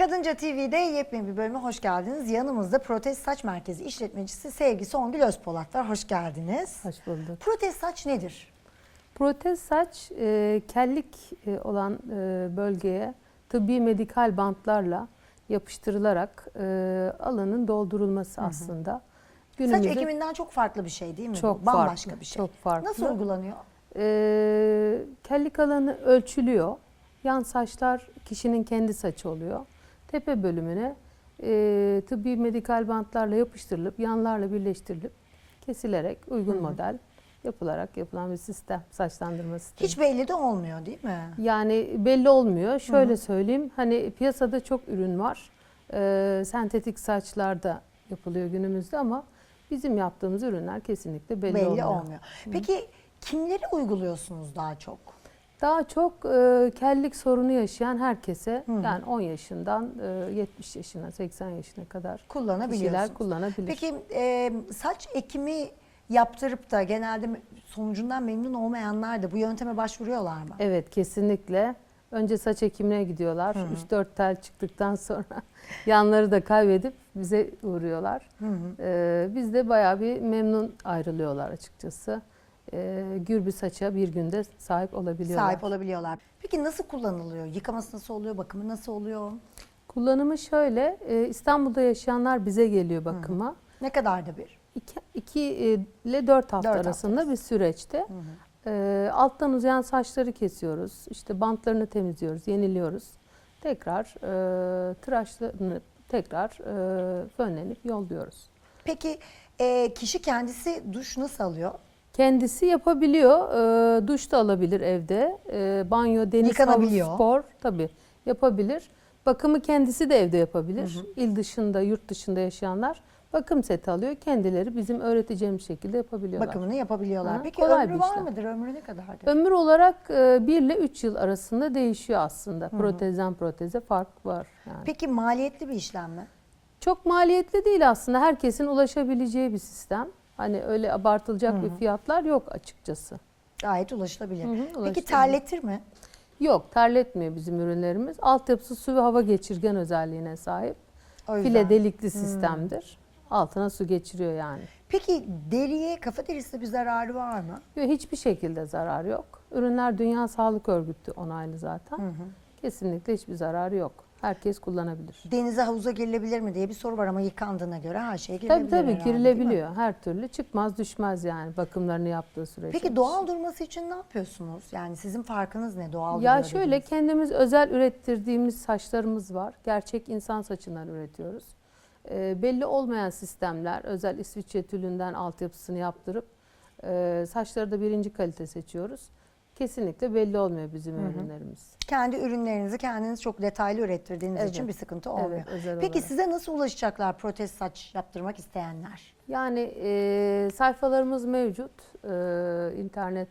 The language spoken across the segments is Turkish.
Kadınca TV'de yepyeni bir bölüme hoş geldiniz. Yanımızda Protez Saç Merkezi işletmecisi Sevgi Songül Özpolat var. Hoş geldiniz. Hoş bulduk. Protez saç nedir? Protez saç e, kellik e, olan e, bölgeye tıbbi medikal bantlarla yapıştırılarak e, alanın doldurulması aslında. Saç ekiminden çok farklı bir şey değil mi? bu? çok Bambaşka farklı, bir şey. Çok farklı. Nasıl uygulanıyor? E, kellik alanı ölçülüyor. Yan saçlar kişinin kendi saçı oluyor. Tepe bölümüne e, tıbbi medikal bantlarla yapıştırılıp yanlarla birleştirilip kesilerek uygun model yapılarak yapılan bir sistem, saçlandırma sistemi. Hiç belli de olmuyor değil mi? Yani belli olmuyor. Şöyle söyleyeyim. Hani piyasada çok ürün var. Ee, sentetik saçlarda yapılıyor günümüzde ama bizim yaptığımız ürünler kesinlikle belli, Belli, olmuyor. olmuyor. Peki kimleri uyguluyorsunuz daha çok? Daha çok e, kellik sorunu yaşayan herkese yani 10 yaşından e, 70 yaşına 80 yaşına kadar Kullanabiliyorsunuz. kişiler kullanabilir. Peki e, saç ekimi yaptırıp da genelde sonucundan memnun olmayanlar da bu yönteme başvuruyorlar mı? Evet kesinlikle. Önce saç ekimine gidiyorlar. 3-4 tel çıktıktan sonra yanları da kaybedip bize uğruyorlar. Ee, biz de bayağı bir memnun ayrılıyorlar açıkçası. Ee, gür bir saça bir günde sahip olabiliyorlar. Sahip olabiliyorlar. Peki nasıl kullanılıyor? Yıkaması nasıl oluyor? Bakımı nasıl oluyor? Kullanımı şöyle, e, İstanbul'da yaşayanlar bize geliyor bakıma. Ne kadar da bir? 2 ile 4 hafta Dört hafta arasında bir süreçte. E, alttan uzayan saçları kesiyoruz. İşte bantlarını temizliyoruz, yeniliyoruz. Tekrar e, tıraşlanıp tekrar e, fönlenip yolluyoruz. Peki e, kişi kendisi duş nasıl alıyor? Kendisi yapabiliyor. E, duş da alabilir evde. E, banyo, deniz Yıkanabiliyor. havuzu, spor tabii yapabilir. Bakımı kendisi de evde yapabilir. İl dışında, yurt dışında yaşayanlar bakım seti alıyor. Kendileri bizim öğreteceğimiz şekilde yapabiliyorlar. Bakımını yapabiliyorlar. Ha, Peki kolay ömrü bir var işlem. mıdır? Ömrü ne kadardır? Ömür olarak 1 ile 3 yıl arasında değişiyor aslında. Protezden proteze fark var. Yani. Peki maliyetli bir işlem mi? Çok maliyetli değil aslında. Herkesin ulaşabileceği bir sistem. Hani öyle abartılacak bir fiyatlar yok açıkçası. Gayet ulaşılabilir. Hı hı, Peki ulaşılabilir. terletir mi? Yok terletmiyor bizim ürünlerimiz. Altyapısı su ve hava geçirgen özelliğine sahip. File delikli sistemdir. Altına su geçiriyor yani. Peki deriye, kafa derisine bir zararı var mı? Yok, hiçbir şekilde zarar yok. Ürünler Dünya Sağlık Örgütü onaylı zaten. Kesinlikle hiçbir zararı yok. Herkes kullanabilir. Denize havuza girilebilir mi diye bir soru var ama yıkandığına göre her şeye Tabii girilebilir tabii herhalde, mi? girilebiliyor. Her türlü çıkmaz düşmez yani bakımlarını yaptığı sürece. Peki doğal durması için ne yapıyorsunuz? Yani sizin farkınız ne doğal Ya şöyle dediğiniz? kendimiz özel ürettirdiğimiz saçlarımız var. Gerçek insan saçından üretiyoruz. Ee, belli olmayan sistemler, özel İsviçre tülünden altyapısını yaptırıp e, saçları da birinci kalite seçiyoruz. Kesinlikle belli olmuyor bizim ürünlerimiz. Kendi ürünlerinizi kendiniz çok detaylı ürettirdiğiniz Evet. için bir sıkıntı olmuyor. Evet, özel Peki olarak. size nasıl ulaşacaklar protez saç yaptırmak isteyenler? Yani e, sayfalarımız mevcut. E, internet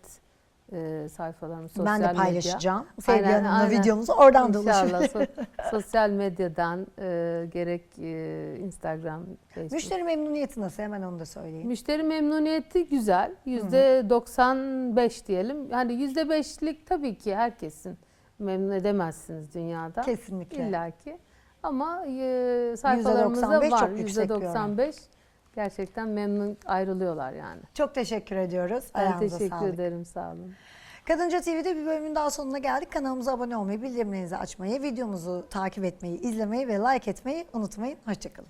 e, sayfalarımız, sosyal ben de medya. paylaşacağım. Sevgi Hanım'la videomuzu oradan da İnşallah so- sosyal medyadan e, gerek e, Instagram, Facebook. Müşteri memnuniyeti nasıl? Hemen onu da söyleyeyim. Müşteri memnuniyeti güzel. Yüzde 95 diyelim. Yani yüzde 5'lik tabii ki herkesin memnun edemezsiniz dünyada. Kesinlikle. İlla ki. Ama e, sayfalarımızda %95 var. çok yüksek bir oran. Yüzde 95 gerçekten memnun ayrılıyorlar yani. Çok teşekkür ediyoruz. Ben Ayağınıza teşekkür sağlık. ederim. Sağ olun. Kadınca TV'de bir bölümün daha sonuna geldik. Kanalımıza abone olmayı, bildirimlerinizi açmayı, videomuzu takip etmeyi, izlemeyi ve like etmeyi unutmayın. Hoşçakalın.